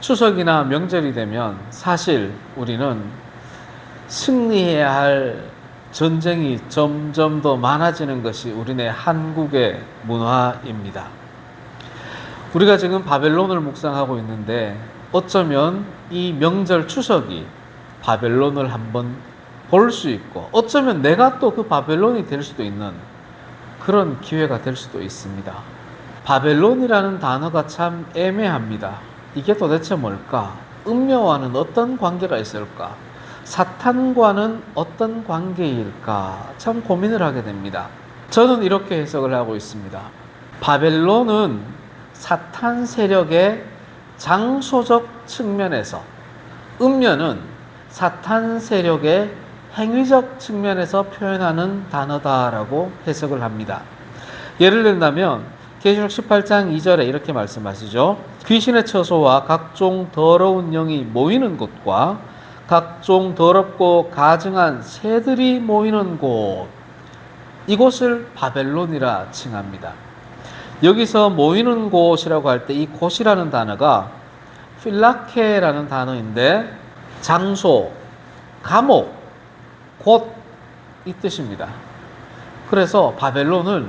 추석이나 명절이 되면 사실 우리는 승리해야 할 전쟁이 점점 더 많아지는 것이 우리네 한국의 문화입니다. 우리가 지금 바벨론을 묵상하고 있는데 어쩌면 이 명절 추석이 바벨론을 한번 볼 수 있고 어쩌면 내가 또 그 바벨론이 될 수도 있는 그런 기회가 될 수도 있습니다. 바벨론이라는 단어가 참 애매합니다. 이게 도대체 뭘까? 음녀와는 어떤 관계가 있을까? 사탄과는 어떤 관계일까? 참 고민을 하게 됩니다. 저는 이렇게 해석을 하고 있습니다. 바벨론은 사탄 세력의 장소적 측면에서, 음녀는 사탄 세력의 행위적 측면에서 표현하는 단어다라고 해석을 합니다. 예를 든다면 계시록 18장 2절에 이렇게 말씀하시죠. 귀신의 처소와 각종 더러운 영이 모이는 곳과 각종 더럽고 가증한 새들이 모이는 곳 이곳을 바벨론이라 칭합니다. 여기서 모이는 곳이라고 할 때 이 곳이라는 단어가 필라케라는 단어인데 장소, 감옥, 곳 이 뜻입니다. 그래서 바벨론은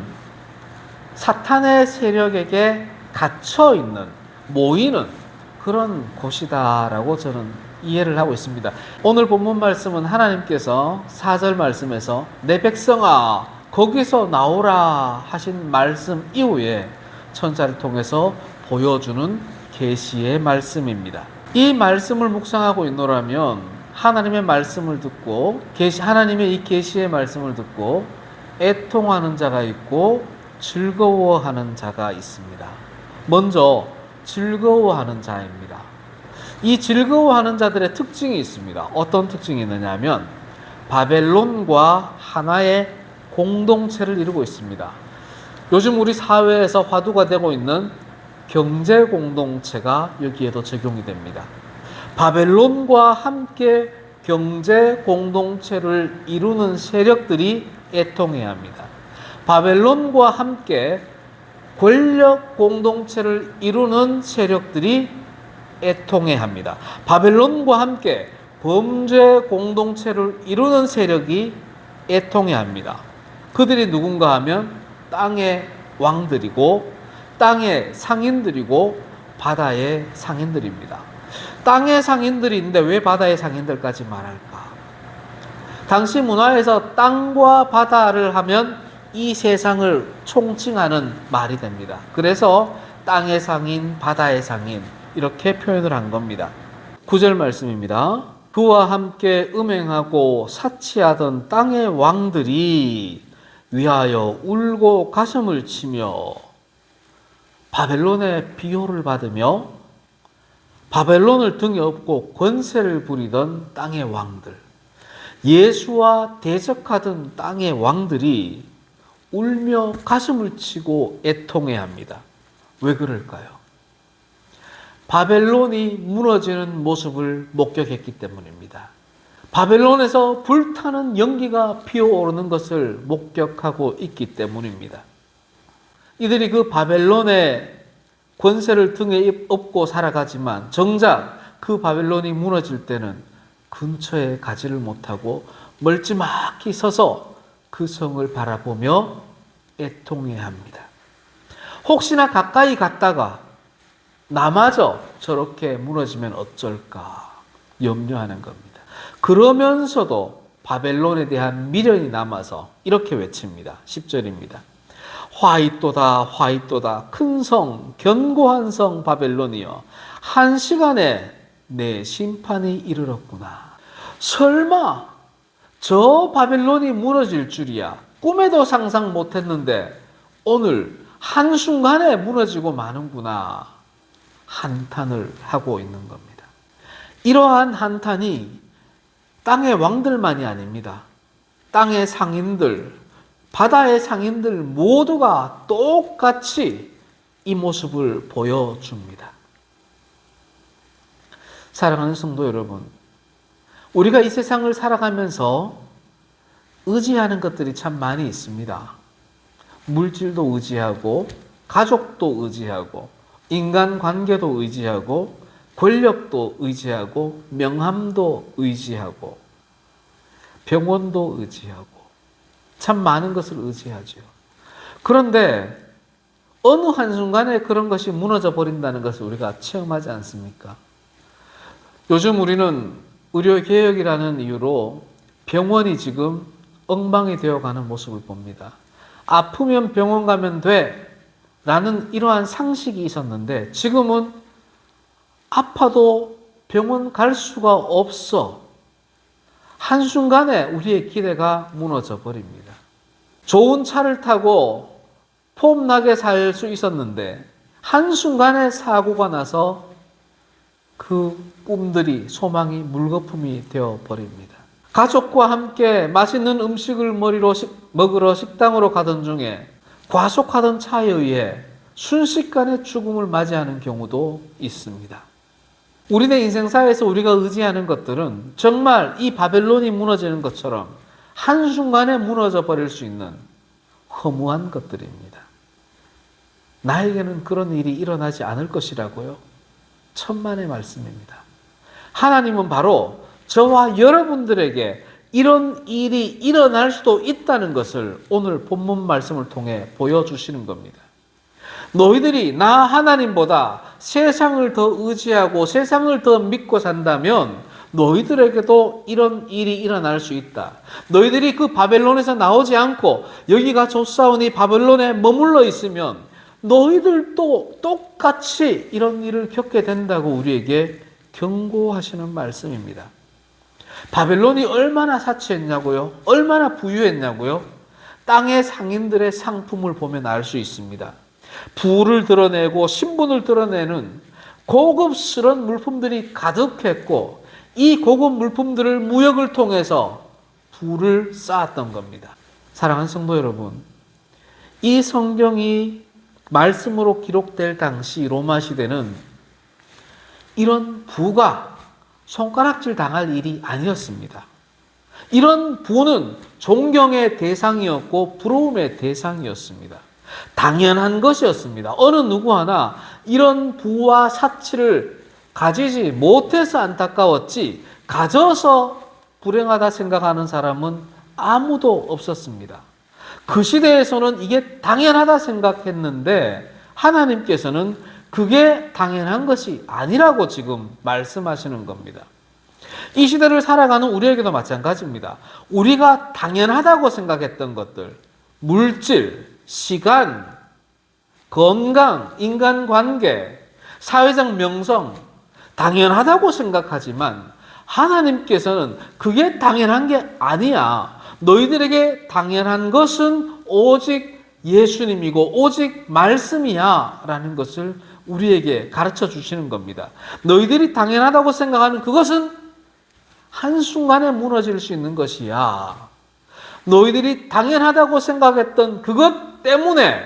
사탄의 세력에게 갇혀 있는 모이는 그런 곳이다라고 저는 이해를 하고 있습니다. 오늘 본문 말씀은 하나님께서 4절 말씀에서 내 백성아 거기서 나오라 하신 말씀 이후에 천사를 통해서 보여주는 계시의 말씀입니다. 이 말씀을 묵상하고 있노라면 하나님의 말씀을 듣고 계시 하나님의 이 계시의 말씀을 듣고 애통하는 자가 있고 즐거워하는 자가 있습니다. 먼저 즐거워하는 자입니다. 이 즐거워하는 자들의 특징이 있습니다. 어떤 특징이 있느냐 하면 바벨론과 하나의 공동체를 이루고 있습니다. 요즘 우리 사회에서 화두가 되고 있는 경제 공동체가 여기에도 적용이 됩니다. 바벨론과 함께 경제 공동체를 이루는 세력들이 애통해야 합니다. 바벨론과 함께 권력 공동체를 이루는 세력들이 애통해 합니다. 바벨론과 함께 범죄 공동체를 이루는 세력이 애통해 합니다. 그들이 누군가 하면 땅의 왕들이고 땅의 상인들이고 바다의 상인들입니다. 땅의 상인들인데 왜 바다의 상인들까지 말할까? 당시 문화에서 땅과 바다를 하면 이 세상을 총칭하는 말이 됩니다. 그래서 땅의 상인, 바다의 상인 이렇게 표현을 한 겁니다. 9절 말씀입니다. 그와 함께 음행하고 사치하던 땅의 왕들이 위하여 울고 가슴을 치며 바벨론의 비호를 받으며 바벨론을 등에 업고 권세를 부리던 땅의 왕들, 예수와 대적하던 땅의 왕들이 울며 가슴을 치고 애통해 합니다. 왜 그럴까요? 바벨론이 무너지는 모습을 목격했기 때문입니다. 바벨론에서 불타는 연기가 피어오르는 것을 목격하고 있기 때문입니다. 이들이 그 바벨론의 권세를 등에 업고 살아가지만 정작 그 바벨론이 무너질 때는 근처에 가지를 못하고 멀찌막히 서서 그 성을 바라보며 애통해 합니다. 혹시나 가까이 갔다가 나마저 저렇게 무너지면 어쩔까 염려하는 겁니다. 그러면서도 바벨론에 대한 미련이 남아서 이렇게 외칩니다. 10절입니다. 화이또다 화이또다 큰 성 견고한 성 바벨론이여 한 시간에 내 심판이 이르렀구나. 설마 저 바벨론이 무너질 줄이야. 꿈에도 상상 못했는데 오늘 한순간에 무너지고 마는구나. 한탄을 하고 있는 겁니다. 이러한 한탄이 땅의 왕들만이 아닙니다. 땅의 상인들, 바다의 상인들 모두가 똑같이 이 모습을 보여줍니다. 사랑하는 성도 여러분, 우리가 이 세상을 살아가면서 의지하는 것들이 참 많이 있습니다. 물질도 의지하고, 가족도 의지하고, 인간 관계도 의지하고, 권력도 의지하고 명함도 의지하고 병원도 의지하고 참 많은 것을 의지하죠. 그런데 어느 한순간에 그런 것이 무너져 버린다는 것을 우리가 체험하지 않습니까? 요즘 우리는 의료 개혁이라는 이유로 병원이 지금 엉망이 되어가는 모습을 봅니다. 아프면 병원 가면 돼. 라는 이러한 상식이 있었는데 지금은 아파도 병원 갈 수가 없어. 한순간에 우리의 기대가 무너져 버립니다. 좋은 차를 타고 폼나게 살 수 있었는데 한순간에 사고가 나서 그 꿈들이 소망이 물거품이 되어 버립니다. 가족과 함께 맛있는 음식을 머리로 식- 먹으러 식당으로 가던 중에 과속하던 차에 의해 순식간에 죽음을 맞이하는 경우도 있습니다. 우리네 인생사에서 우리가 의지하는 것들은 정말 이 바벨론이 무너지는 것처럼 한순간에 무너져 버릴 수 있는 허무한 것들입니다. 나에게는 그런 일이 일어나지 않을 것이라고요. 천만의 말씀입니다. 하나님은 바로 저와 여러분들에게 이런 일이 일어날 수도 있다는 것을 오늘 본문 말씀을 통해 보여주시는 겁니다. 너희들이 나 하나님보다 세상을 더 의지하고 세상을 더 믿고 산다면 너희들에게도 이런 일이 일어날 수 있다. 너희들이 그 바벨론에서 나오지 않고 여기가 조사원이 바벨론에 머물러 있으면 너희들도 똑같이 이런 일을 겪게 된다고 우리에게 경고하시는 말씀입니다. 바벨론이 얼마나 사치했냐고요? 얼마나 부유했냐고요? 땅의 상인들의 상품을 보면 알 수 있습니다. 부를 드러내고 신분을 드러내는 고급스러운 물품들이 가득했고 이 고급 물품들을 무역을 통해서 부를 쌓았던 겁니다. 사랑하는 성도 여러분, 이 성경이 말씀으로 기록될 당시 로마 시대는 이런 부가 손가락질 당할 일이 아니었습니다. 이런 부는 존경의 대상이었고 부러움의 대상이었습니다. 당연한 것이었습니다. 어느 누구 하나 이런 부와 사치를 가지지 못해서 안타까웠지 가져서 불행하다 생각하는 사람은 아무도 없었습니다. 그 시대에서는 이게 당연하다 생각했는데 하나님께서는 그게 당연한 것이 아니라고 지금 말씀하시는 겁니다. 이 시대를 살아가는 우리에게도 마찬가지입니다. 우리가 당연하다고 생각했던 것들, 물질, 시간, 건강, 인간관계, 사회적 명성, 당연하다고 생각하지만 하나님께서는 그게 당연한 게 아니야. 너희들에게 당연한 것은 오직 예수님이고 오직 말씀이야. 라는 것을 우리에게 가르쳐 주시는 겁니다. 너희들이 당연하다고 생각하는 그것은 한순간에 무너질 수 있는 것이야. 너희들이 당연하다고 생각했던 그것 때문에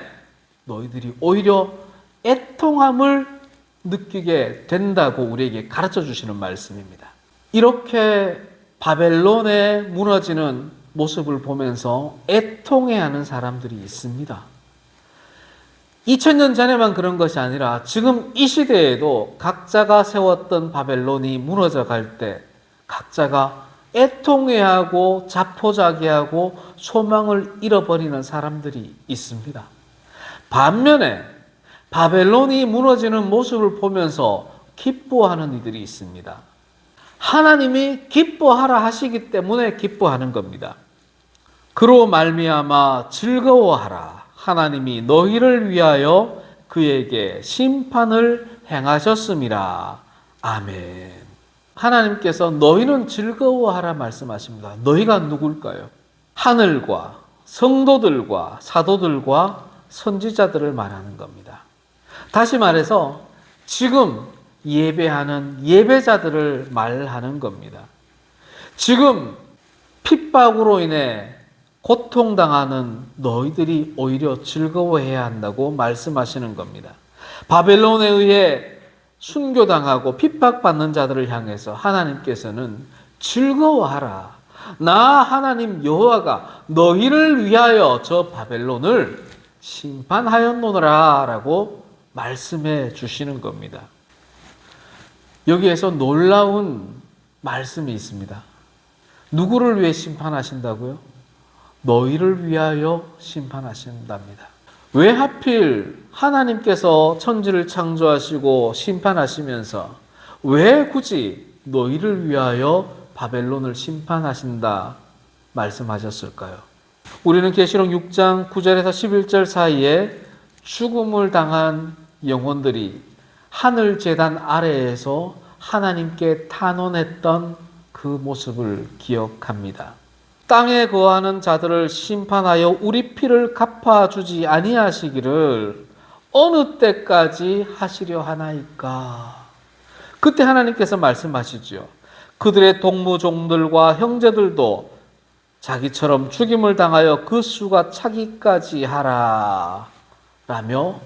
너희들이 오히려 애통함을 느끼게 된다고 우리에게 가르쳐 주시는 말씀입니다. 이렇게 바벨론에 무너지는 모습을 보면서 애통해하는 사람들이 있습니다. 2000년 전에만 그런 것이 아니라 지금 이 시대에도 각자가 세웠던 바벨론이 무너져 갈 때 각자가 애통해하고 자포자기하고 소망을 잃어버리는 사람들이 있습니다. 반면에 바벨론이 무너지는 모습을 보면서 기뻐하는 이들이 있습니다. 하나님이 기뻐하라 하시기 때문에 기뻐하는 겁니다. 그로 말미암아 즐거워하라. 하나님이 너희를 위하여 그에게 심판을 행하셨음이라. 아멘. 하나님께서 너희는 즐거워하라 말씀하십니다. 너희가 누굴까요? 하늘과 성도들과 사도들과 선지자들을 말하는 겁니다. 다시 말해서 지금 예배하는 예배자들을 말하는 겁니다. 지금 핍박으로 인해 고통당하는 너희들이 오히려 즐거워해야 한다고 말씀하시는 겁니다. 바벨론에 의해 순교당하고 핍박받는 자들을 향해서 하나님께서는 즐거워하라. 나 하나님 여호와가 너희를 위하여 저 바벨론을 심판하였노라 라고 말씀해 주시는 겁니다. 여기에서 놀라운 말씀이 있습니다. 누구를 위해 심판하신다고요? 너희를 위하여 심판하신답니다. 왜 하필 하나님께서 천지를 창조하시고 심판하시면서 왜 굳이 너희를 위하여 바벨론을 심판하신다 말씀하셨을까요? 우리는 계시록 6장 9절에서 11절 사이에 죽음을 당한 영혼들이 하늘 재단 아래에서 하나님께 탄원했던 그 모습을 기억합니다. 땅에 거하는 자들을 심판하여 우리 피를 갚아주지 아니하시기를 어느 때까지 하시려 하나이까? 그때 하나님께서 말씀하시죠. 그들의 동무종들과 형제들도 자기처럼 죽임을 당하여 그 수가 차기까지 하라. 라며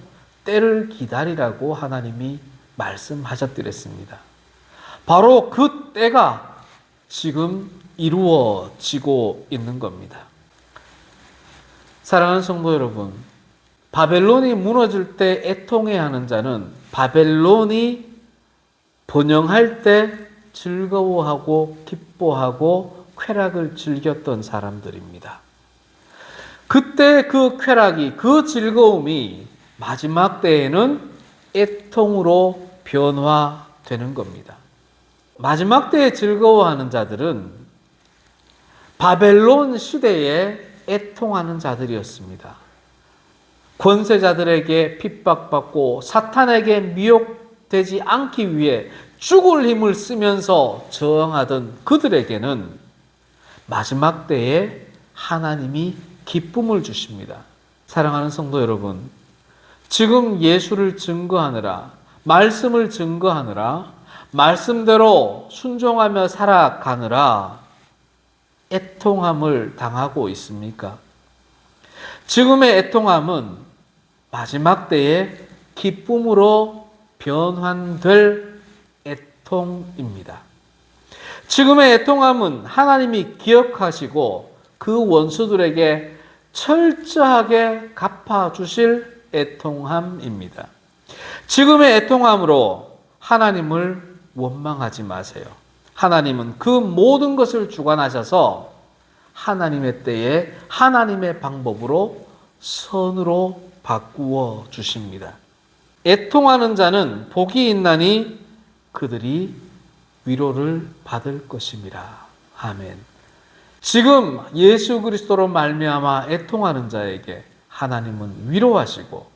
때를 기다리라고 하나님이 말씀하셨더랬습니다. 바로 그 때가 지금 이루어지고 있는 겁니다. 사랑하는 성도 여러분, 바벨론이 무너질 때 애통해 하는 자는 바벨론이 번영할 때 즐거워하고 기뻐하고 쾌락을 즐겼던 사람들입니다. 그때 그 쾌락이, 그 즐거움이 마지막 때에는 애통으로 변화되는 겁니다. 마지막 때에 즐거워하는 자들은 바벨론 시대에 애통하는 자들이었습니다. 권세자들에게 핍박받고 사탄에게 미혹되지 않기 위해 죽을 힘을 쓰면서 저항하던 그들에게는 마지막 때에 하나님이 기쁨을 주십니다. 사랑하는 성도 여러분, 지금 예수를 증거하느라, 말씀을 증거하느라, 말씀대로 순종하며 살아가느라 애통함을 당하고 있습니까? 지금의 애통함은 마지막 때에 기쁨으로 변환될 애통입니다. 지금의 애통함은 하나님이 기억하시고 그 원수들에게 철저하게 갚아주실 애통함입니다. 지금의 애통함으로 하나님을 원망하지 마세요. 하나님은 그 모든 것을 주관하셔서 하나님의 때에 하나님의 방법으로 선으로 바꾸어 주십니다. 애통하는 자는 복이 있나니 그들이 위로를 받을 것입니다. 아멘. 지금 예수 그리스도로 말미암아 애통하는 자에게 하나님은 위로하시고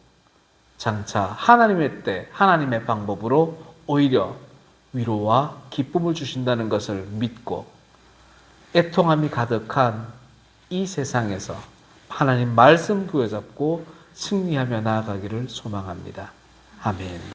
장차 하나님의 때 하나님의 방법으로 오히려 위로와 기쁨을 주신다는 것을 믿고 애통함이 가득한 이 세상에서 하나님 말씀 부여잡고 승리하며 나아가기를 소망합니다. 아멘.